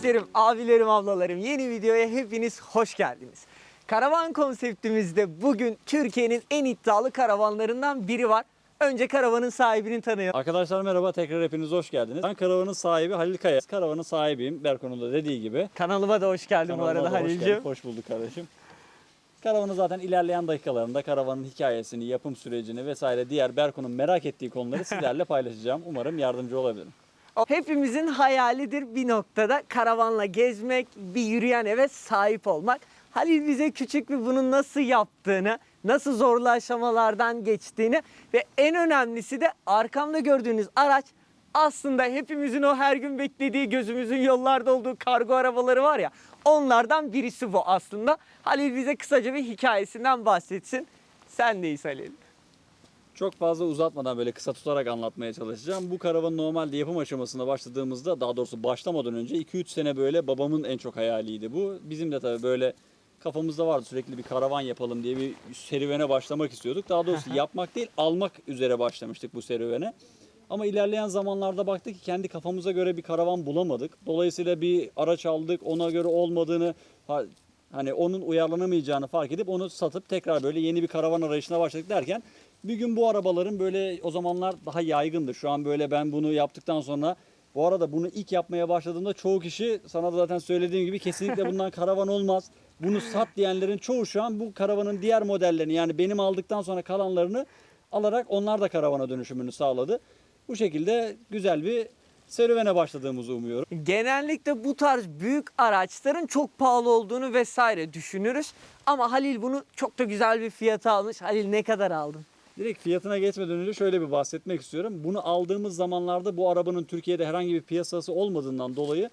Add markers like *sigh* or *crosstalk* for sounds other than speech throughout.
Kardeşlerim, abilerim, ablalarım yeni videoya hepiniz hoş geldiniz. Karavan konseptimizde bugün Türkiye'nin en iddialı karavanlarından biri var. Önce karavanın sahibini tanıyalım. Arkadaşlar merhaba tekrar hepiniz hoş geldiniz. Ben karavanın sahibi Halil Kaya. Karavanın sahibiyim Berkon'un da dediği gibi. Kanalıma da hoş geldin bu arada da hoş Halil'ciğim. geldin, Hoş bulduk kardeşim. Karavanı zaten ilerleyen dakikalarında karavanın hikayesini, yapım sürecini vesaire diğer Berkon'un merak ettiği konuları sizlerle paylaşacağım. Umarım yardımcı olabilirim. Hepimizin hayalidir bir noktada karavanla gezmek, bir yürüyen eve sahip olmak. Halil bize küçük bir bunun nasıl yaptığını, nasıl zorlu aşamalardan geçtiğini ve en önemlisi de arkamda gördüğünüz araç aslında hepimizin o her gün beklediği gözümüzün yollarda olduğu kargo arabaları var ya onlardan birisi bu aslında. Halil bize kısaca bir hikayesinden bahsetsin. Sendeyiz Halil. Çok fazla uzatmadan böyle kısa tutarak anlatmaya çalışacağım. Bu karavanın normalde yapım aşamasına başladığımızda daha doğrusu başlamadan önce 2-3 sene böyle babamın en çok hayaliydi bu. Bizim de tabii böyle kafamızda vardı sürekli bir karavan yapalım diye bir serüvene başlamak istiyorduk. Daha doğrusu yapmak değil almak üzere başlamıştık bu serüvene. Ama ilerleyen zamanlarda baktık ki kendi kafamıza göre bir karavan bulamadık. Dolayısıyla bir araç aldık ona göre olmadığını ha- hani onun uyarlanamayacağını fark edip onu satıp tekrar böyle yeni bir karavan arayışına başladık derken bir gün bu arabaların böyle o zamanlar daha yaygındı. Şu an böyle ben bunu yaptıktan sonra bu arada bunu ilk yapmaya başladığımda çoğu kişi sana da zaten söylediğim gibi kesinlikle bundan *laughs* karavan olmaz. Bunu sat diyenlerin çoğu şu an bu karavanın diğer modellerini yani benim aldıktan sonra kalanlarını alarak onlar da karavana dönüşümünü sağladı. Bu şekilde güzel bir serüvene başladığımızı umuyorum. Genellikle bu tarz büyük araçların çok pahalı olduğunu vesaire düşünürüz. Ama Halil bunu çok da güzel bir fiyata almış. Halil ne kadar aldın? Direkt fiyatına geçmeden önce şöyle bir bahsetmek istiyorum. Bunu aldığımız zamanlarda bu arabanın Türkiye'de herhangi bir piyasası olmadığından dolayı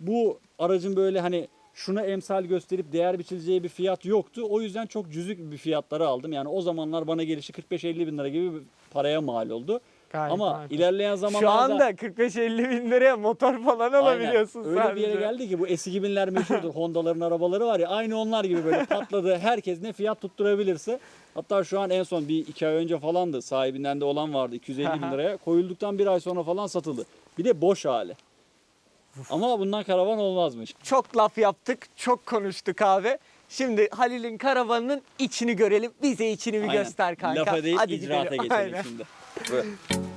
bu aracın böyle hani şuna emsal gösterip değer biçileceği bir fiyat yoktu. O yüzden çok cüzük bir fiyatlara aldım. Yani o zamanlar bana gelişi 45-50 bin lira gibi bir paraya mal oldu. Gayet Ama makul. ilerleyen zamanlarda... Şu anda 45-50 bin liraya motor falan alabiliyorsun Aynen. Öyle bir yere sadece. geldi ki bu eski binler meşhurdur. *laughs* Honda'ların arabaları var ya aynı onlar gibi böyle patladı. Herkes ne fiyat tutturabilirse. Hatta şu an en son bir iki ay önce falandı. Sahibinden de olan vardı 250 bin liraya. Koyulduktan bir ay sonra falan satıldı. Bir de boş hali. Ama bundan karavan olmazmış. Çok laf yaptık, çok konuştuk abi. Şimdi Halil'in karavanının içini görelim. Bize içini bir Aynen. göster kanka. Lafa değil Hadi icraata gidelim. geçelim Aynen. şimdi. Böyle. *laughs*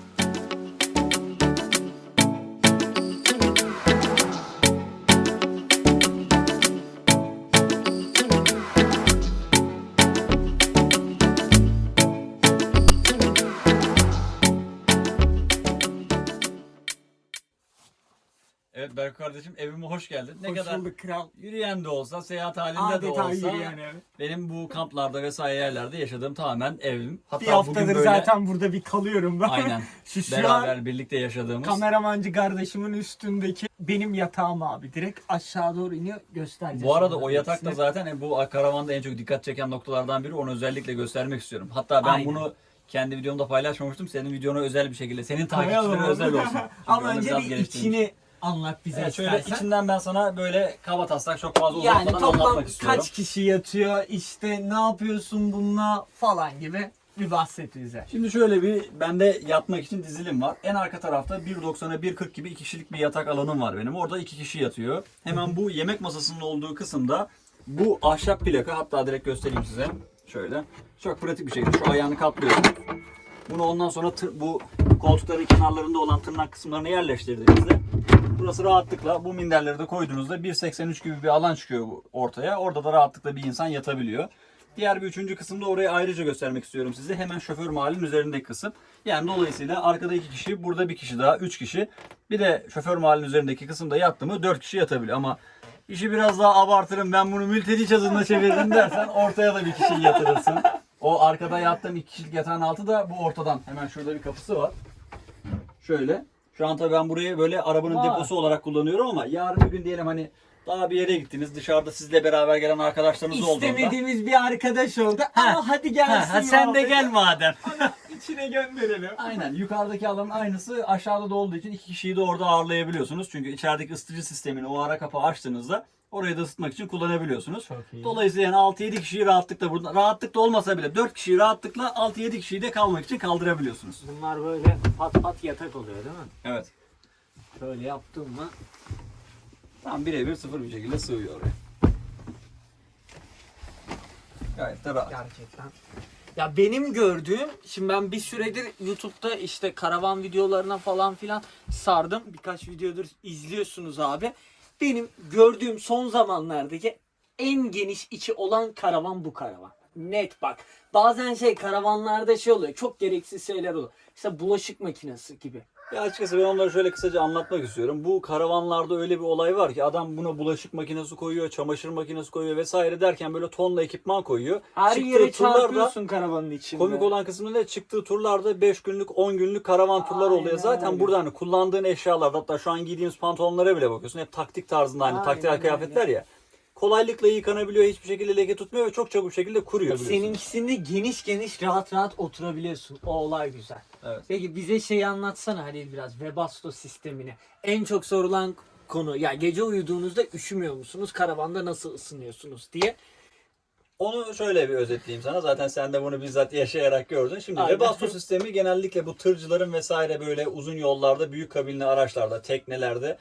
Evet Berk kardeşim evime hoş geldin. Ne Hoş kadar bulduk kral. yürüyen de olsa, seyahat halinde de Adeta olsa yürüyen ev. benim bu kamplarda vesaire yerlerde yaşadığım tamamen evim. Hatta Bir haftadır bugün böyle zaten burada bir kalıyorum ben. aynen *laughs* Şu, şu beraber birlikte yaşadığımız. kameramancı kardeşimin üstündeki benim yatağım abi. Direkt aşağı doğru iniyor göstereceğiz. Bu arada o yatak da hepsini. zaten e, bu karavanda en çok dikkat çeken noktalardan biri. Onu özellikle göstermek istiyorum. Hatta ben Aynen. bunu kendi videomda paylaşmamıştım. Senin videona özel bir şekilde. Senin Koyalım takipçilerine onu. özel olsun. *laughs* Çünkü Ama onu önce biraz bir geliştirmiş. içini anlat bize Evet, şöyle istersen. içinden ben sana böyle kaba taslak çok fazla yani uzatmadan toplam anlatmak istiyorum. kaç kişi yatıyor işte ne yapıyorsun bununla falan gibi bir bahset bize. Şimdi şöyle bir bende yatmak için dizilim var. En arka tarafta 1.90'a 1.40 gibi iki kişilik bir yatak alanım var benim. Orada iki kişi yatıyor. Hemen bu yemek masasının olduğu kısımda bu ahşap plaka hatta direkt göstereyim size. Şöyle. Çok pratik bir şekilde şu ayağını katlıyorsun. Bunu ondan sonra tır- bu koltukların kenarlarında olan tırnak kısımlarına yerleştirdiğinizde burası rahatlıkla bu minderleri de koyduğunuzda 1.83 gibi bir alan çıkıyor ortaya. Orada da rahatlıkla bir insan yatabiliyor. Diğer bir üçüncü kısımda orayı ayrıca göstermek istiyorum size. Hemen şoför mahallinin üzerindeki kısım. Yani dolayısıyla arkada iki kişi, burada bir kişi daha, üç kişi. Bir de şoför mahallinin üzerindeki kısımda yattı mı dört kişi yatabiliyor. Ama işi biraz daha abartırım ben bunu mülteci çadırına çeviririm dersen ortaya da bir kişi yatırırsın. O arkada yattığım iki kişilik yatağın altı da bu ortadan. Hemen şurada bir kapısı var. Şöyle. Şu an tabii ben burayı böyle arabanın Vay. deposu olarak kullanıyorum ama yarın bir gün diyelim hani daha bir yere gittiniz. Dışarıda sizle beraber gelen arkadaşlarınız olduğunda. İstemediğimiz bir arkadaş oldu. Ama hadi gelsin. Ha, ha, sen de gel madem. İçine gönderelim. Aynen. Yukarıdaki alanın aynısı aşağıda da olduğu için iki kişiyi de orada ağırlayabiliyorsunuz. Çünkü içerideki ısıtıcı sistemini o ara kapağı açtığınızda orayı da ısıtmak için kullanabiliyorsunuz. Dolayısıyla yani 6-7 kişiyi rahatlıkla burada rahatlıkla olmasa bile 4 kişiyi rahatlıkla 6-7 kişiyi de kalmak için kaldırabiliyorsunuz. Bunlar böyle pat pat yatak oluyor değil mi? Evet. Şöyle yaptım mı Tam birebir sıfır bir şekilde sığıyor oraya. Gayet de rahat. Gerçekten. Ya benim gördüğüm, şimdi ben bir süredir YouTube'da işte karavan videolarına falan filan sardım. Birkaç videodur izliyorsunuz abi. Benim gördüğüm son zamanlardaki en geniş içi olan karavan bu karavan. Net bak. Bazen şey karavanlarda şey oluyor. Çok gereksiz şeyler oluyor. İşte bulaşık makinesi gibi. Ya açıkçası ben onları şöyle kısaca anlatmak istiyorum. Bu karavanlarda öyle bir olay var ki adam buna bulaşık makinesi koyuyor, çamaşır makinesi koyuyor vesaire derken böyle tonla ekipman koyuyor. Her Çıktığı yere turlarda- çarpıyorsun karavanın içinde. Komik olan kısmı ne? Çıktığı turlarda 5 günlük 10 günlük karavan turları oluyor. Aynen Zaten öyle. burada hani kullandığın eşyalar hatta şu an giydiğimiz pantolonlara bile bakıyorsun. Hep taktik tarzında hani Aynen taktikel öyle. kıyafetler ya. Kolaylıkla yıkanabiliyor, hiçbir şekilde leke tutmuyor ve çok çabuk şekilde kuruyor. Seninkisinde geniş geniş rahat rahat oturabiliyorsun. O olay güzel. Evet. Peki bize şeyi anlatsana Halil biraz. Webasto sistemini. En çok sorulan konu ya gece uyuduğunuzda üşümüyor musunuz? Karavanda nasıl ısınıyorsunuz diye. Onu şöyle bir özetleyeyim sana. Zaten sen de bunu bizzat yaşayarak gördün. Şimdi Aynen. Webasto sistemi genellikle bu tırcıların vesaire böyle uzun yollarda, büyük kabinli araçlarda, teknelerde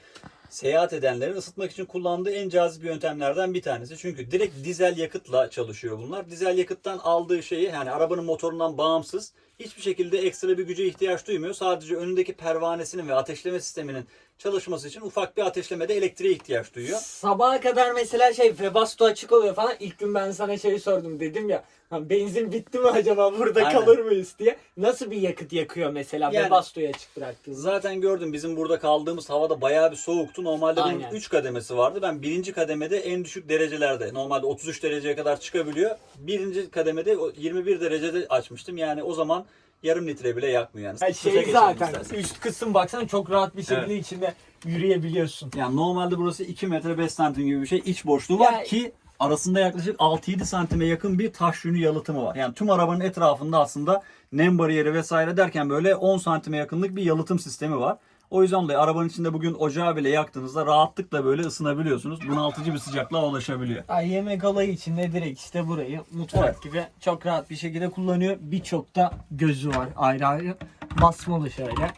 seyahat edenlerin ısıtmak için kullandığı en cazip yöntemlerden bir tanesi. Çünkü direkt dizel yakıtla çalışıyor bunlar. Dizel yakıttan aldığı şeyi yani arabanın motorundan bağımsız hiçbir şekilde ekstra bir güce ihtiyaç duymuyor. Sadece önündeki pervanesinin ve ateşleme sisteminin çalışması için ufak bir ateşlemede elektriğe ihtiyaç duyuyor. Sabaha kadar mesela şey Webasto açık oluyor falan. İlk gün ben sana şey sordum dedim ya. "Lan Benzin bitti mi acaba burada Aynen. kalır mıyız diye. Nasıl bir yakıt yakıyor mesela Yani- Webasto'yu açık bıraktığınızda? Zaten gördüm bizim burada kaldığımız havada bayağı bir soğuktu. Normalde bunun Aynen. 3 kademesi vardı. Ben birinci kademede en düşük derecelerde. Normalde 33 dereceye kadar çıkabiliyor. Birinci kademede o 21 derecede açmıştım. Yani o zaman yarım litre bile yakmıyor yani. Yani şey zaten istersen. üst kısım baksan çok rahat bir şekilde içinde yürüyebiliyorsun. Yani normalde burası 2 metre 5 santim gibi bir şey. İç boşluğu var Ya- ki arasında yaklaşık 6-7 santime yakın bir taş yünü yalıtımı var. Yani tüm arabanın etrafında aslında nem bariyeri vesaire derken böyle 10 santime yakınlık bir yalıtım sistemi var. O yüzden dolayı arabanın içinde bugün ocağı bile yaktığınızda rahatlıkla böyle ısınabiliyorsunuz. Bunaltıcı bir sıcaklığa ulaşabiliyor. Ay yemek olayı içinde direkt işte burayı mutfak Evet. gibi çok rahat bir şekilde kullanıyor. Birçok da gözü var ayrı ayrı. Basmalı şöyle.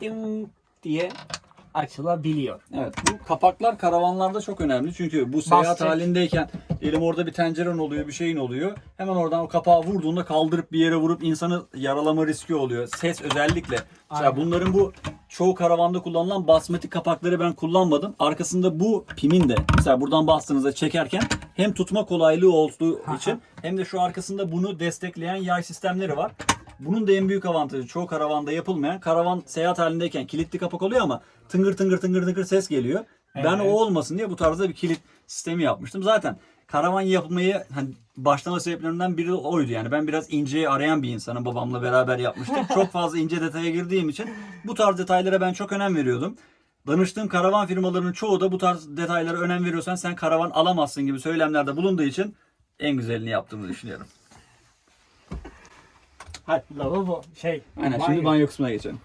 Ding diye açılabiliyor. Evet bu kapaklar karavanlarda çok önemli. Çünkü bu seyahat Basacak. halindeyken elim orada bir tenceren oluyor bir şeyin oluyor. Hemen oradan o kapağı vurduğunda kaldırıp bir yere vurup insanı yaralama riski oluyor. Ses özellikle. Mesela Aynen. bunların bu çoğu karavanda kullanılan basmatik kapakları ben kullanmadım. Arkasında bu pimin de mesela buradan bastığınızda çekerken hem tutma kolaylığı olduğu için hem de şu arkasında bunu destekleyen yay sistemleri var. Bunun da en büyük avantajı çoğu karavanda yapılmayan karavan seyahat halindeyken kilitli kapak oluyor ama tıngır tıngır tıngır tıngır ses geliyor. Ben Evet. o olmasın diye bu tarzda bir kilit sistemi yapmıştım. Zaten karavan yapmayı hani başlama sebeplerinden biri oydu yani. Ben biraz inceyi arayan bir insanım. Babamla beraber yapmıştık. *laughs* çok fazla ince detaya girdiğim için bu tarz detaylara ben çok önem veriyordum. Danıştığım karavan firmalarının çoğu da bu tarz detaylara önem veriyorsan sen karavan alamazsın gibi söylemlerde bulunduğu için en güzelini yaptığımı düşünüyorum. Hadi lavabo şey. Aynen banyo. şimdi banyo kısmına geçelim.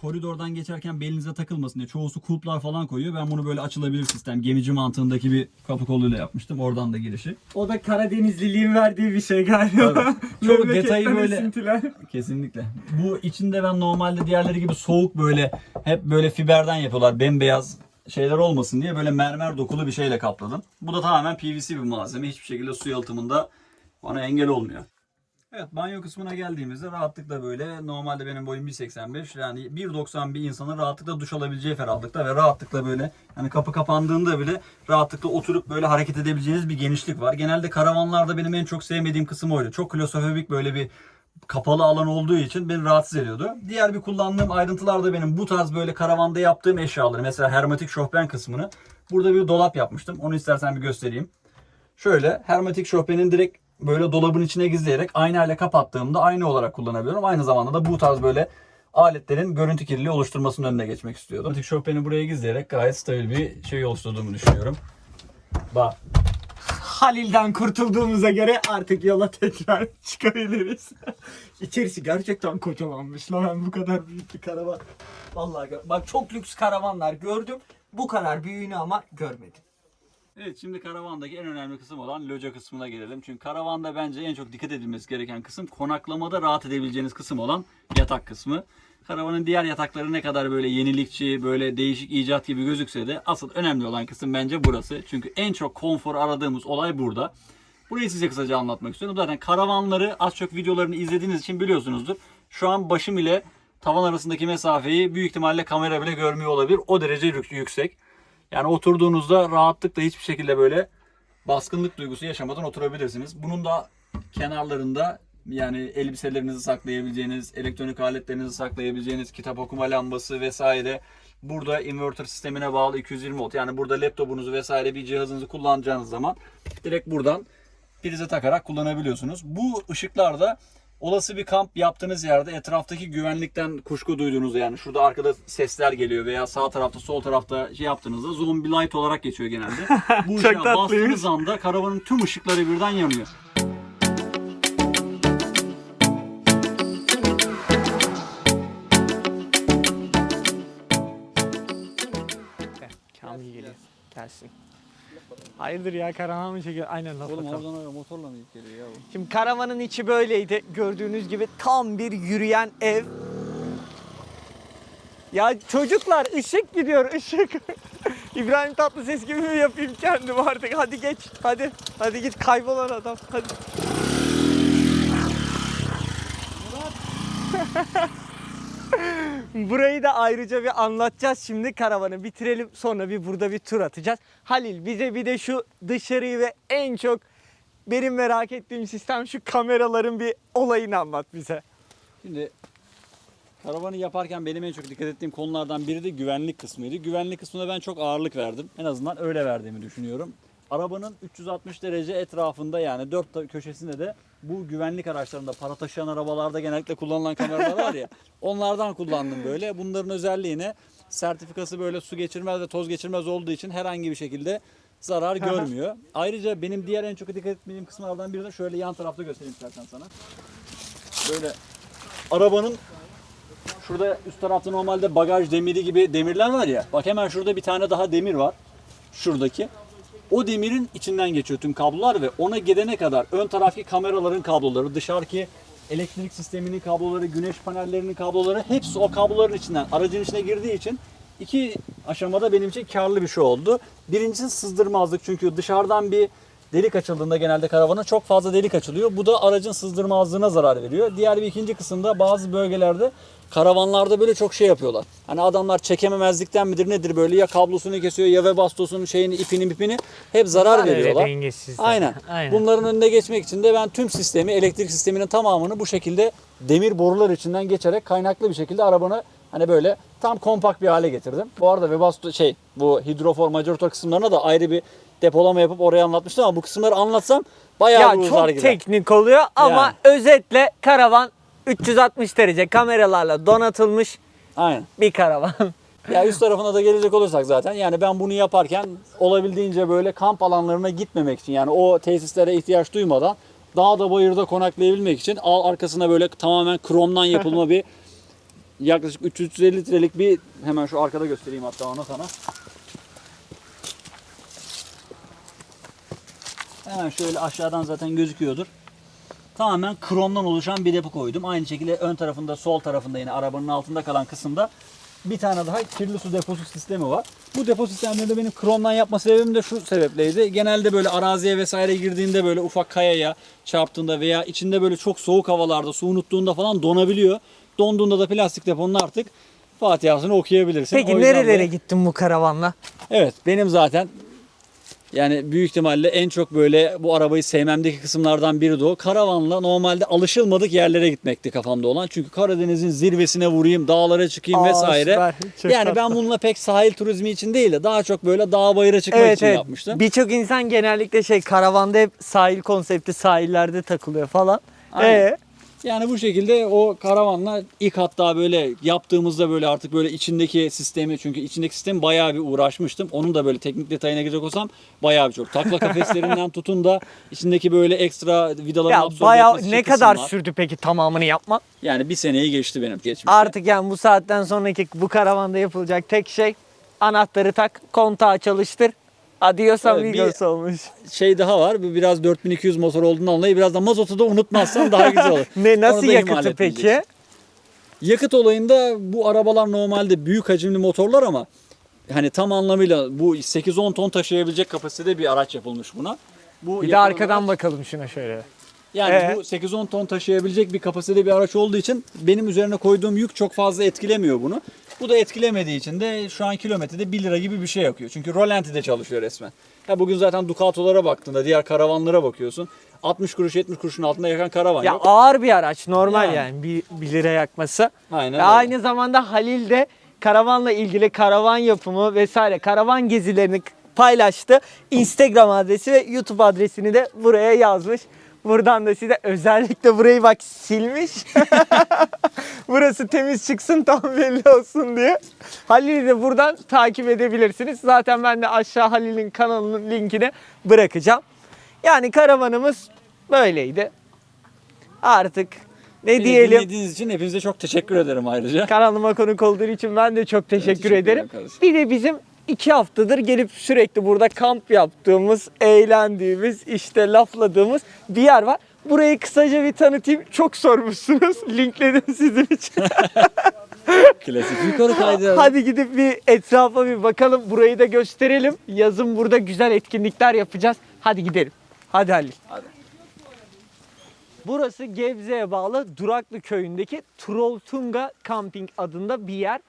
Koridordan geçerken belinize takılmasın diye çoğusu kulplar falan koyuyor. Ben bunu böyle açılabilir sistem gemici mantığındaki bir kapı koluyla yapmıştım. Oradan da girişi. O da Karadenizliliğin verdiği bir şey galiba. *laughs* Memleketten detayı böyle- esintiler. Kesinlikle. Bu içinde ben normalde diğerleri gibi soğuk böyle hep böyle fiberden yapıyorlar. Bembeyaz şeyler olmasın diye böyle mermer dokulu bir şeyle kapladım. Bu da tamamen PVC bir malzeme. Hiçbir şekilde su yalıtımında bana engel olmuyor. Evet banyo kısmına geldiğimizde rahatlıkla böyle normalde benim boyum 1.85 yani 1.90 bir insanın rahatlıkla duş alabileceği ferahlıkta ve rahatlıkla böyle hani kapı kapandığında bile rahatlıkla oturup böyle hareket edebileceğiniz bir genişlik var. Genelde karavanlarda benim en çok sevmediğim kısım oydu. Çok klostrofobik böyle bir kapalı alan olduğu için beni rahatsız ediyordu. Diğer bir kullandığım ayrıntılar da benim bu tarz böyle karavanda yaptığım eşyaları mesela hermetik şofben kısmını burada bir dolap yapmıştım. Onu istersen bir göstereyim. Şöyle hermetik şofbenin direkt böyle dolabın içine gizleyerek aynayla kapattığımda ayna olarak kullanabiliyorum. Aynı zamanda da bu tarz böyle aletlerin görüntü kirliliği oluşturmasının önüne geçmek istiyordum. Hermetik şofbeni buraya gizleyerek gayet stabil bir şey oluşturduğumu düşünüyorum. Bak Halil'den kurtulduğumuza göre artık yola tekrar *laughs* çıkabiliriz. *laughs* İçerisi gerçekten kocamanmış lan ben bu kadar büyük bir karavan. Vallahi gör- bak çok lüks karavanlar gördüm. Bu kadar büyüğünü ama görmedim. Evet şimdi karavandaki en önemli kısım olan loca kısmına gelelim. Çünkü karavanda bence en çok dikkat edilmesi gereken kısım konaklamada rahat edebileceğiniz kısım olan yatak kısmı. Karavanın diğer yatakları ne kadar böyle yenilikçi, böyle değişik icat gibi gözükse de asıl önemli olan kısım bence burası. Çünkü en çok konfor aradığımız olay burada. Burayı size kısaca anlatmak istiyorum. Zaten karavanları az çok videolarını izlediğiniz için biliyorsunuzdur. Şu an başım ile tavan arasındaki mesafeyi büyük ihtimalle kamera bile görmüyor olabilir. O derece yük- yüksek. Yani oturduğunuzda rahatlıkla hiçbir şekilde böyle baskınlık duygusu yaşamadan oturabilirsiniz. Bunun da kenarlarında yani elbiselerinizi saklayabileceğiniz, elektronik aletlerinizi saklayabileceğiniz, kitap okuma lambası vesaire. Burada inverter sistemine bağlı 220 volt. Yani burada laptopunuzu vesaire bir cihazınızı kullanacağınız zaman direkt buradan prize takarak kullanabiliyorsunuz. Bu ışıklar da olası bir kamp yaptığınız yerde etraftaki güvenlikten kuşku duyduğunuzda yani şurada arkada sesler geliyor veya sağ tarafta sol tarafta şey yaptığınızda zombie light olarak geçiyor genelde. *laughs* Bu ışığa bastığınız anda karavanın tüm ışıkları birden yanıyor. Kamil geliyor. Gelsin. Hayırdır ya karavan mı çekiyor? Aynen laf Oğlum oradan oraya motorla mı gidip geliyor ya bu? Şimdi karavanın içi böyleydi. Gördüğünüz gibi tam bir yürüyen ev. Ya çocuklar ışık gidiyor ışık. *laughs* İbrahim Tatlıses gibi mi yapayım kendim artık? Hadi geç. Hadi. Hadi git kaybolan adam. Hadi. *laughs* *laughs* Burayı da ayrıca bir anlatacağız. Şimdi karavanı bitirelim. Sonra bir burada bir tur atacağız. Halil bize bir de şu dışarıyı ve en çok benim merak ettiğim sistem şu kameraların bir olayını anlat bize. Şimdi karavanı yaparken benim en çok dikkat ettiğim konulardan biri de güvenlik kısmıydı. Güvenlik kısmına ben çok ağırlık verdim. En azından öyle verdiğimi düşünüyorum. Arabanın 360 derece etrafında yani dört köşesinde de bu güvenlik araçlarında para taşıyan arabalarda genellikle kullanılan kameralar var ya *laughs* onlardan kullandım böyle. Bunların özelliğine sertifikası böyle su geçirmez ve toz geçirmez olduğu için herhangi bir şekilde zarar görmüyor. Ayrıca benim diğer en çok dikkat etmediğim kısımlardan biri de şöyle yan tarafta göstereyim istersen sana. Böyle arabanın Şurada üst tarafta normalde bagaj demiri gibi demirler var ya. Bak hemen şurada bir tane daha demir var. Şuradaki. O demirin içinden geçiyor tüm kablolar ve ona gidene kadar ön taraftaki kameraların kabloları, dışarıki elektrik sisteminin kabloları, güneş panellerinin kabloları hepsi o kabloların içinden aracın içine girdiği için iki aşamada benim için karlı bir şey oldu. Birincisi sızdırmazlık çünkü dışarıdan bir delik açıldığında genelde karavana çok fazla delik açılıyor. Bu da aracın sızdırmazlığına zarar veriyor. Diğer bir ikinci kısımda bazı bölgelerde karavanlarda böyle çok şey yapıyorlar. Hani adamlar çekememezlikten midir nedir böyle ya kablosunu kesiyor ya webastosunun şeyini ipini ipini hep zarar veriyorlar. *laughs* Aynen. Bunların önüne geçmek için de ben tüm sistemi, elektrik sisteminin tamamını bu şekilde demir borular içinden geçerek kaynaklı bir şekilde arabanı hani böyle tam kompakt bir hale getirdim. Bu arada Webasto şey bu hidrofor, majorator kısımlarına da ayrı bir depolama yapıp oraya anlatmıştım ama bu kısımları anlatsam bayağı Ya bir uzar çok teknik oluyor ama Yani. özetle karavan 360 derece kameralarla donatılmış Aynen. bir karavan. *laughs* Ya üst tarafına da gelecek olursak zaten yani ben bunu yaparken olabildiğince böyle kamp alanlarına gitmemek için yani o tesislere ihtiyaç duymadan dağda bayırda konaklayabilmek için al arkasına böyle tamamen kromdan yapılma *laughs* bir yaklaşık 350 litrelik bir hemen şu arkada göstereyim hatta onu sana. Hemen şöyle aşağıdan zaten gözüküyordur. Tamamen kromdan oluşan bir depo koydum. Aynı şekilde ön tarafında, sol tarafında yine arabanın altında kalan kısımda bir tane daha kirli su deposu sistemi var. Bu depo sistemleri de benim kromdan yapma sebebim de şu sebepleydi. Genelde böyle araziye vesaire girdiğinde böyle ufak kayaya çarptığında veya içinde böyle çok soğuk havalarda su unuttuğunda falan donabiliyor. Donduğunda da plastik deponun artık Fatiha'sını okuyabilirsin. Peki nerelere de- gittin bu karavanla? Evet benim zaten yani büyük ihtimalle en çok böyle bu arabayı sevmemdeki kısımlardan biri de o. Karavanla normalde alışılmadık yerlere gitmekti kafamda olan. Çünkü Karadeniz'in zirvesine vurayım, dağlara çıkayım Aa, vesaire. süper. Çok yani ben tatlı. bununla pek sahil turizmi için değil de daha çok böyle dağ bayıra çıkmak Evet için evet. yapmıştım. Birçok insan genellikle şey karavanda hep sahil konsepti sahillerde takılıyor falan. Aynen. Ee, Yani bu şekilde o karavanla ilk hatta böyle yaptığımızda böyle artık böyle içindeki sistemi çünkü içindeki sistemi bayağı bir uğraşmıştım. Onun da böyle teknik detayına girecek olsam bayağı bir çok. Takla kafeslerinden *laughs* tutun da içindeki böyle ekstra vidaların ya bayağı ne kadar kısımlar. sürdü peki tamamını yapmak? Yani bir seneyi geçti benim geçmişte. Artık yani bu saatten sonraki bu karavanda yapılacak tek şey anahtarı tak, kontağı çalıştır. Adios amigos olmuş. Şey daha var. Bu biraz 4200 motor olduğundan dolayı biraz da mazotu da unutmazsan daha güzel olur. *laughs* Ne Onu nasıl da ihmal yakıtı peki? Yakıt olayında bu arabalar normalde büyük hacimli motorlar ama hani tam anlamıyla bu 8-10 ton taşıyabilecek kapasitede bir araç yapılmış buna. Bu Bir de yapılan arkadan araç- bakalım şuna şöyle. Yani Ee? bu 8-10 ton taşıyabilecek bir kapasitede bir araç olduğu için benim üzerine koyduğum yük çok fazla etkilemiyor bunu. Bu da etkilemediği için de şu an kilometrede 1 lira gibi bir şey yakıyor. Çünkü rolantide çalışıyor resmen. Ya bugün zaten Ducato'lara baktığında diğer karavanlara bakıyorsun. 60 kuruş 70 kuruşun altında yakan karavan Ya yok. ağır bir araç normal yani, Yani. bir, bir lira yakması. Aynen Ve öyle. aynı zamanda Halil de karavanla ilgili karavan yapımı vesaire karavan gezilerini paylaştı. Instagram adresi ve YouTube adresini de buraya yazmış. Buradan da size özellikle burayı bak silmiş. *laughs* Burası temiz çıksın tam belli olsun diye. Halil'i de buradan takip edebilirsiniz. Zaten ben de aşağı Halil'in kanalının linkini bırakacağım. Yani karavanımız böyleydi. Artık ne Beni diyelim? Dinlediğiniz için hepinize çok teşekkür ederim ayrıca. Kanalıma konuk olduğu için ben de çok teşekkür, teşekkür ederim ederim. Bir de bizim iki haftadır gelip sürekli burada kamp yaptığımız, eğlendiğimiz, işte lafladığımız bir yer var. Burayı kısaca bir tanıtayım. Çok sormuşsunuz. *laughs* Linkledim sizin için. *laughs* Klasik yukarı kaydı. Hadi gidip bir etrafa bir bakalım. Burayı da gösterelim. Yazın burada güzel etkinlikler yapacağız. Hadi gidelim. Hadi Halil. Hadi. Burası Gebze'ye bağlı Duraklı köyündeki Trolltunga Camping adında bir yer.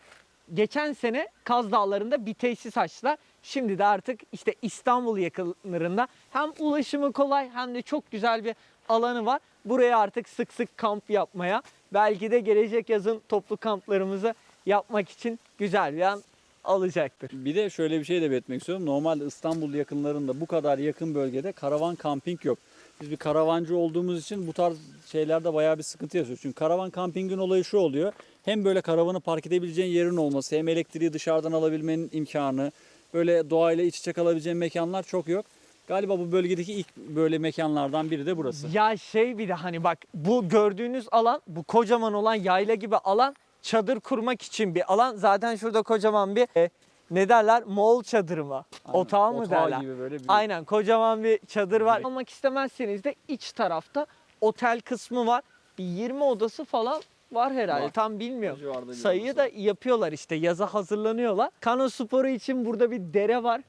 Geçen sene Kaz Dağları'nda bir tesis açtılar. Şimdi de artık işte İstanbul yakınlarında hem ulaşımı kolay hem de çok güzel bir alanı var. Buraya artık sık sık kamp yapmaya, belki de gelecek yazın toplu kamplarımızı yapmak için güzel bir an alacaktır. Bir de şöyle bir şey de belirtmek istiyorum. Normalde İstanbul yakınlarında bu kadar yakın bölgede karavan kamping yok. Biz bir karavancı olduğumuz için bu tarz şeylerde bayağı bir sıkıntı yaşıyoruz. Çünkü karavan kampingin olayı şu oluyor. Hem böyle karavanı park edebileceğin yerin olması, hem elektriği dışarıdan alabilmenin imkanı, böyle doğayla iç içe kalabileceğin mekanlar çok yok. Galiba bu bölgedeki ilk böyle mekanlardan biri de burası. Ya şey bir de hani bak bu gördüğünüz alan bu kocaman olan yayla gibi alan çadır kurmak için bir alan. Zaten şurada kocaman bir e, ne derler Moğol çadırı mı? Aynen, Otağı mı otağı derler? gibi böyle bir- Aynen kocaman bir çadır var. Direkt. Almak istemezseniz de iç tarafta otel kısmı var. Bir 20 odası falan var herhalde. Var. Tam bilmiyorum. Sayıyı da yapıyorlar işte yaza hazırlanıyorlar. Kano sporu için burada bir dere var.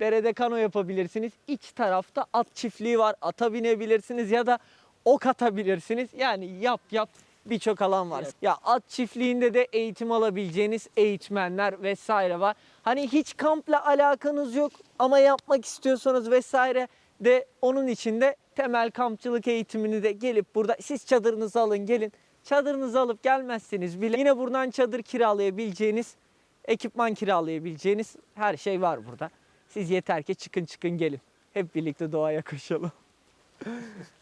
Derede kano yapabilirsiniz. İç tarafta at çiftliği var. Ata binebilirsiniz ya da ok atabilirsiniz. Yani yap yap birçok alan var. Evet. Ya at çiftliğinde de eğitim alabileceğiniz eğitmenler vesaire var. Hani hiç kampla alakanız yok ama yapmak istiyorsanız vesaire de onun için de temel kampçılık eğitimini de gelip burada siz çadırınızı alın gelin. Çadırınızı alıp gelmezseniz bile yine buradan çadır kiralayabileceğiniz, ekipman kiralayabileceğiniz her şey var burada. Siz yeter ki çıkın çıkın gelin. Hep birlikte doğaya koşalım. *laughs*